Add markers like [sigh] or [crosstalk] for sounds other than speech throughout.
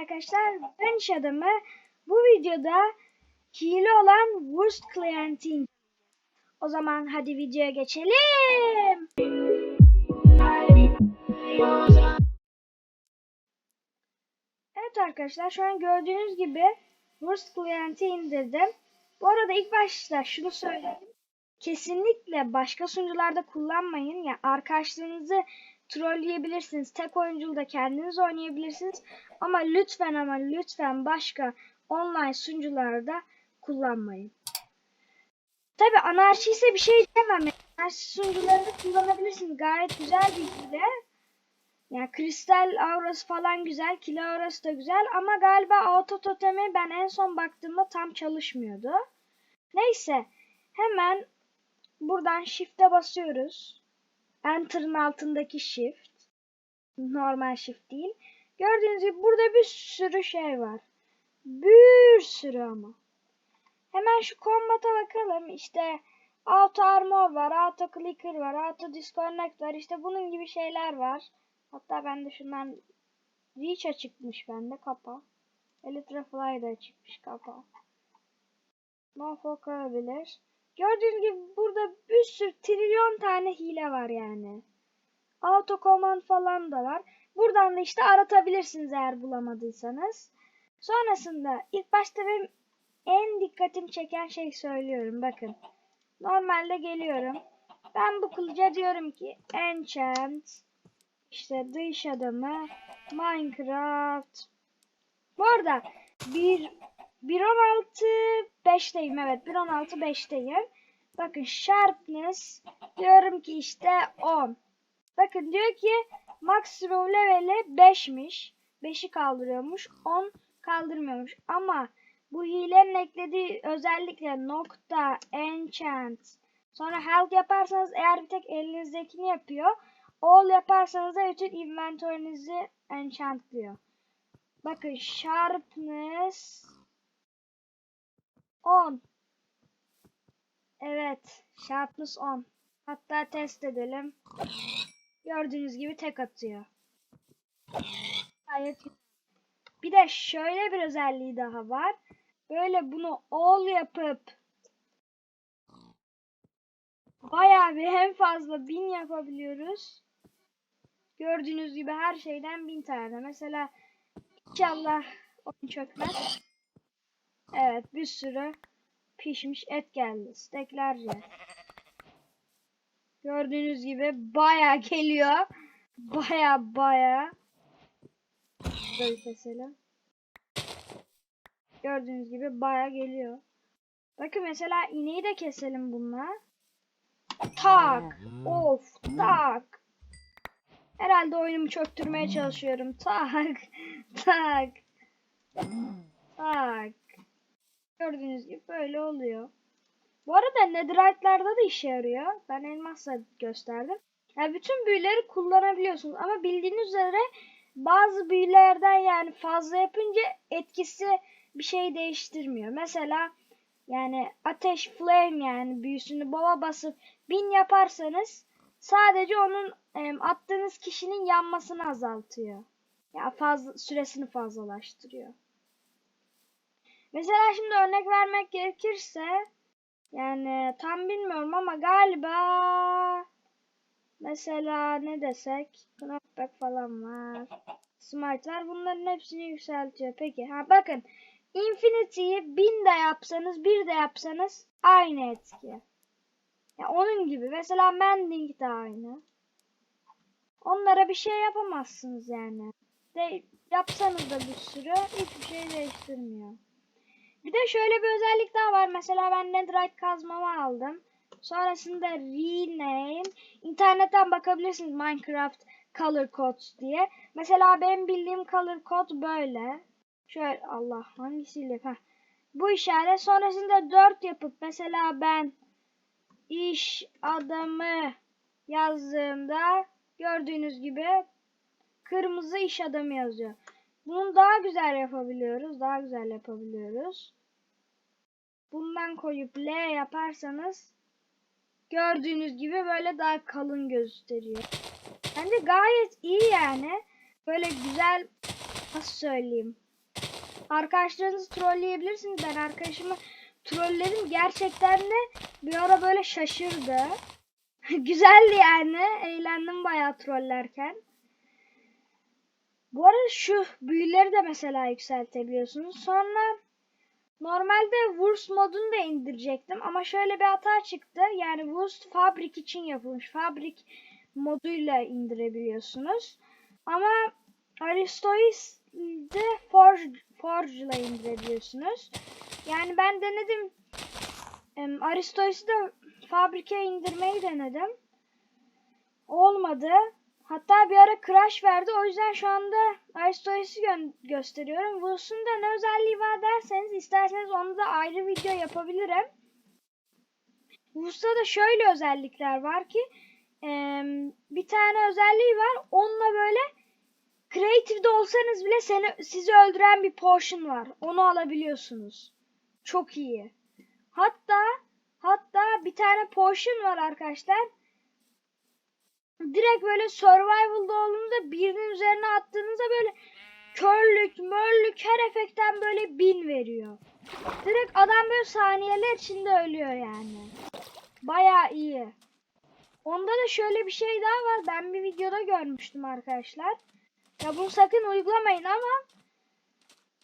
arkadaşlar ben iş adamı. Bu videoda hile olan Worst Client'i. O zaman hadi videoya geçelim. Evet arkadaşlar şu an gördüğünüz gibi Worst Client'i indirdim. Bu arada ilk başta şunu söyleyeyim. Kesinlikle başka sunucularda kullanmayın. Ya yani arkadaşlarınızı trolleyebilirsiniz. Tek oyunculu da kendiniz oynayabilirsiniz. Ama lütfen ama lütfen başka online sunucularda kullanmayın. Tabi anarşi ise bir şey demem. Anarşi sunucularında kullanabilirsiniz. Gayet güzel bir hile. Yani kristal aurası falan güzel. Kilo aurası da güzel. Ama galiba auto totemi ben en son baktığımda tam çalışmıyordu. Neyse. Hemen buradan shift'e basıyoruz. Enter'ın altındaki shift. Normal shift değil. Gördüğünüz gibi burada bir sürü şey var. Bir sürü ama. Hemen şu combat'a bakalım. İşte auto armor var, auto clicker var, auto disconnect var. İşte bunun gibi şeyler var. Hatta bende şundan reach açıkmış bende kapa. Elytra fly da açıkmış kapa. No folk olabilir. Gördüğünüz gibi burada bir sürü trilyon tane hile var yani. Auto command falan da var. Buradan da işte aratabilirsiniz eğer bulamadıysanız. Sonrasında ilk başta benim en dikkatimi çeken şey söylüyorum. Bakın. Normalde geliyorum. Ben bu kılıca diyorum ki enchant işte dış adamı Minecraft. Bu arada bir 1.16 5'teyim evet 1.16 5'teyim. Bakın sharpness diyorum ki işte 10. Bakın diyor ki maksimum leveli 5'miş. 5'i kaldırıyormuş. 10 kaldırmıyormuş. Ama bu hilenin eklediği özellikle nokta enchant sonra health yaparsanız eğer bir tek elinizdekini yapıyor. All yaparsanız da bütün inventory'nizi enchantlıyor. Bakın sharpness 10. Evet. Sharpness 10. Hatta test edelim. Gördüğünüz gibi tek atıyor. Gayet Bir de şöyle bir özelliği daha var. Böyle bunu all yapıp bayağı bir hem fazla bin yapabiliyoruz. Gördüğünüz gibi her şeyden bin tane. Mesela inşallah oyun çökmez. Evet bir sürü pişmiş et geldi. Steklerce. Gördüğünüz gibi baya geliyor. Baya baya. Böyle keselim. Gördüğünüz gibi baya geliyor. Bakın mesela ineği de keselim bununla. Tak. Of. Tak. Herhalde oyunumu çöktürmeye çalışıyorum. Tak. [laughs] Tak. Tak. Gördüğünüz gibi böyle oluyor. Bu arada netherite'larda da işe yarıyor. Ben elmasla gösterdim. Yani bütün büyüleri kullanabiliyorsunuz. Ama bildiğiniz üzere bazı büyülerden yani fazla yapınca etkisi bir şey değiştirmiyor. Mesela yani ateş flame yani büyüsünü baba basıp bin yaparsanız sadece onun e, attığınız kişinin yanmasını azaltıyor. Ya yani fazla süresini fazlalaştırıyor. Mesela şimdi örnek vermek gerekirse yani tam bilmiyorum ama galiba mesela ne desek knockback falan var. Smite var. Bunların hepsini yükseltiyor. Peki ha bakın Infinity'yi bin de yapsanız bir de yapsanız aynı etki. Ya onun gibi. Mesela Mending de aynı. Onlara bir şey yapamazsınız yani. De yapsanız da bir sürü hiçbir şey değiştirmiyor. Bir de şöyle bir özellik daha var. Mesela ben netherite kazmamı aldım. Sonrasında rename. İnternetten bakabilirsiniz Minecraft color codes diye. Mesela benim bildiğim color code böyle. Şöyle Allah hangisiyle? Heh. Bu işaret sonrasında 4 yapıp mesela ben iş adamı yazdığımda gördüğünüz gibi kırmızı iş adamı yazıyor. Bunu daha güzel yapabiliyoruz. Daha güzel yapabiliyoruz. Bundan koyup L yaparsanız gördüğünüz gibi böyle daha kalın gösteriyor. Bence gayet iyi yani. Böyle güzel nasıl söyleyeyim. Arkadaşlarınızı trolleyebilirsiniz. Ben arkadaşımı trolledim. Gerçekten de bir ara böyle şaşırdı. [laughs] Güzeldi yani. Eğlendim bayağı trollerken. Bu arada şu büyüleri de mesela yükseltebiliyorsunuz. Sonra normalde Wurst modunu da indirecektim. Ama şöyle bir hata çıktı. Yani Wurst Fabrik için yapılmış. Fabrik moduyla indirebiliyorsunuz. Ama Aristois de Forge, Forge ile indirebiliyorsunuz. Yani ben denedim. Aristois'i de fabrikaya indirmeyi denedim. Olmadı. Hatta bir ara crash verdi. O yüzden şu anda Aristois'i gö- gösteriyorum. Wurst'un da ne özelliği var derseniz isterseniz onu da ayrı video yapabilirim. Wurst'ta da şöyle özellikler var ki em, bir tane özelliği var. Onunla böyle Creative'de olsanız bile seni sizi öldüren bir potion var. Onu alabiliyorsunuz. Çok iyi. Hatta hatta bir tane potion var arkadaşlar. Direkt böyle survival'da olduğunda birinin üzerine attığınızda böyle körlük, mörlük her efektten böyle bin veriyor. Direkt adam böyle saniyeler içinde ölüyor yani. Baya iyi. Onda da şöyle bir şey daha var. Ben bir videoda görmüştüm arkadaşlar. Ya bunu sakın uygulamayın ama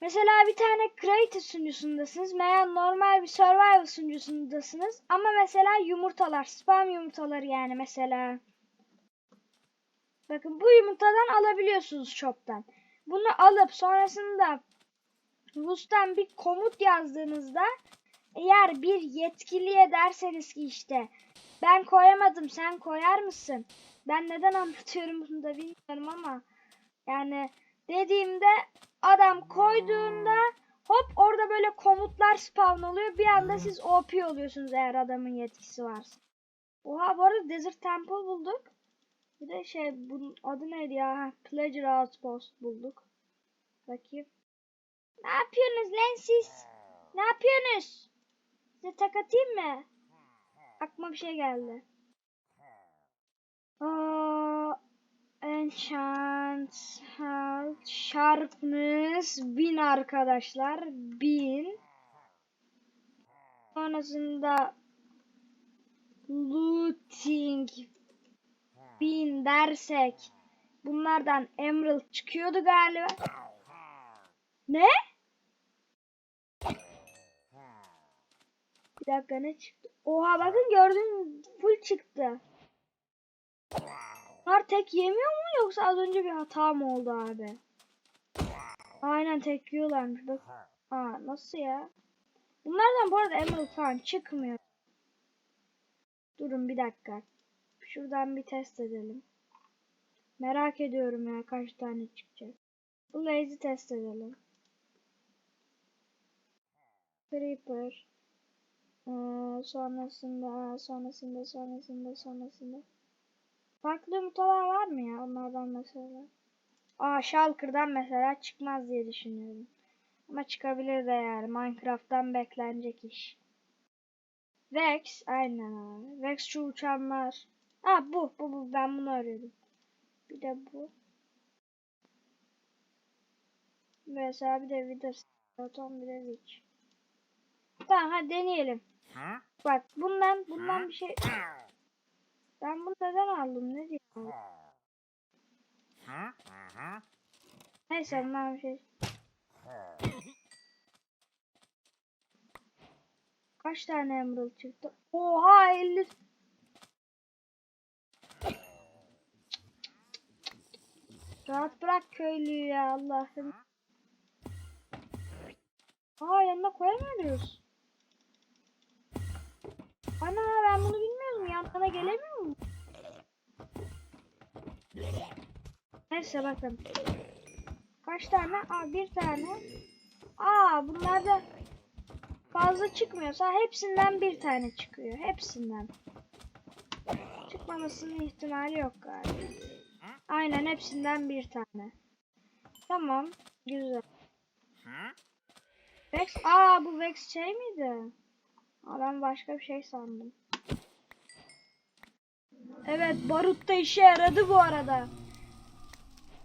mesela bir tane creative sunucusundasınız veya normal bir survival sunucusundasınız ama mesela yumurtalar, spam yumurtaları yani mesela. Bakın bu yumurtadan alabiliyorsunuz shop'tan. Bunu alıp sonrasında Rus'tan bir komut yazdığınızda eğer bir yetkiliye derseniz ki işte ben koyamadım sen koyar mısın? Ben neden anlatıyorum bunu da bilmiyorum ama yani dediğimde adam koyduğunda hop orada böyle komutlar spawn oluyor. Bir anda siz OP oluyorsunuz eğer adamın yetkisi varsa. Oha bu arada Desert Temple bulduk. Bir de şey bunun adı neydi ya? Pleasure Outpost bulduk. Bakayım. Ne yapıyorsunuz lan siz? Ne yapıyorsunuz? Size tak atayım mı? Aklıma bir şey geldi. Aa, Enchant Sharpness 1000 arkadaşlar. 1000 Sonrasında Looting 1000 dersek bunlardan Emerald çıkıyordu galiba. Ne? Bir dakika ne çıktı? Oha bakın gördün full çıktı. Bunlar tek yemiyor mu yoksa az önce bir hata mı oldu abi? Aynen tek yiyorlarmış bak. Aa nasıl ya? Bunlardan bu arada emerald falan çıkmıyor. Durun bir dakika. Şuradan bir test edelim. Merak ediyorum ya kaç tane çıkacak. Bu lazy test edelim. Creeper. Ee, sonrasında, sonrasında, sonrasında, sonrasında. Farklı yumurtalar var mı ya onlardan mesela? Aa Shulker'dan mesela çıkmaz diye düşünüyorum. Ama çıkabilir de yani. Minecraft'tan beklenecek iş. Vex. Aynen abi. Vex şu uçanlar. Ha bu. Bu bu. Ben bunu arıyordum. Bir de bu. Mesela bir de Wither Skeleton bir de Witch. Tamam hadi deneyelim. Bak bundan bundan bir şey ben bunu neden aldım ne diyeyim? Neyse bundan bir şey. Kaç tane emerald çıktı? Oha 50. Rahat bırak köylüyü ya Allah'ım. Aa yanına koyamıyoruz. Ana ben bunu bilmiyordum. Yanına gelemiyor mu? Neyse bakın. Kaç tane? Aa bir tane. Aa bunlar da fazla çıkmıyorsa hepsinden bir tane çıkıyor. Hepsinden. Çıkmamasının ihtimali yok galiba. Aynen hepsinden bir tane. Tamam. Güzel. Vex. Aa bu Vex şey miydi? Aa, ben başka bir şey sandım. Evet barut da işe yaradı bu arada.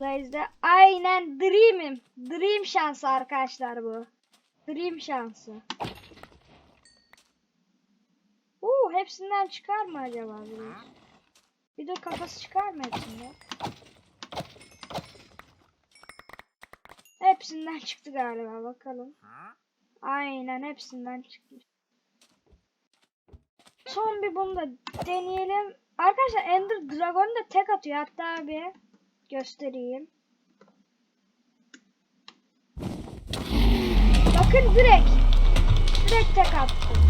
Blaze'de aynen Dream'im. Dream şansı arkadaşlar bu. Dream şansı. Oo, hepsinden çıkar mı acaba Blaze? Bir de kafası çıkar mı hepsinden? Hepsinden çıktı galiba bakalım. Aynen hepsinden çıkmış. Son bir bunu da deneyelim. Arkadaşlar Ender Dragon da tek atıyor. Hatta bir göstereyim. Bakın direkt. Direkt tek attı.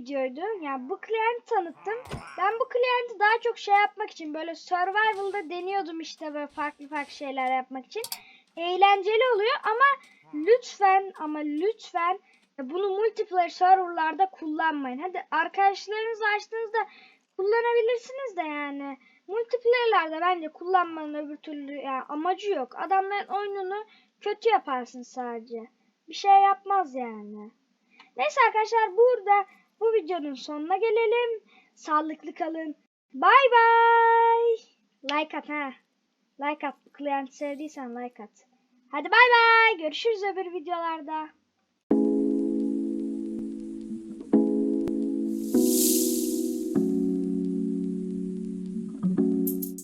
Videoydu. Yani bu klienti tanıttım. Ben bu klienti daha çok şey yapmak için böyle survival'da deniyordum işte böyle farklı farklı şeyler yapmak için. Eğlenceli oluyor ama lütfen ama lütfen bunu multiplayer serverlarda kullanmayın. Hadi arkadaşlarınızla açtığınızda kullanabilirsiniz de yani. Multiplayer'larda bence kullanmanın öbür türlü yani amacı yok. Adamların oyununu kötü yaparsın sadece. Bir şey yapmaz yani. Neyse arkadaşlar burada bu videonun sonuna gelelim. Sağlıklı kalın. Bay bay. Like at ha. Like at. Bu klienti sevdiysen like at. Hadi bay bay. Görüşürüz öbür videolarda.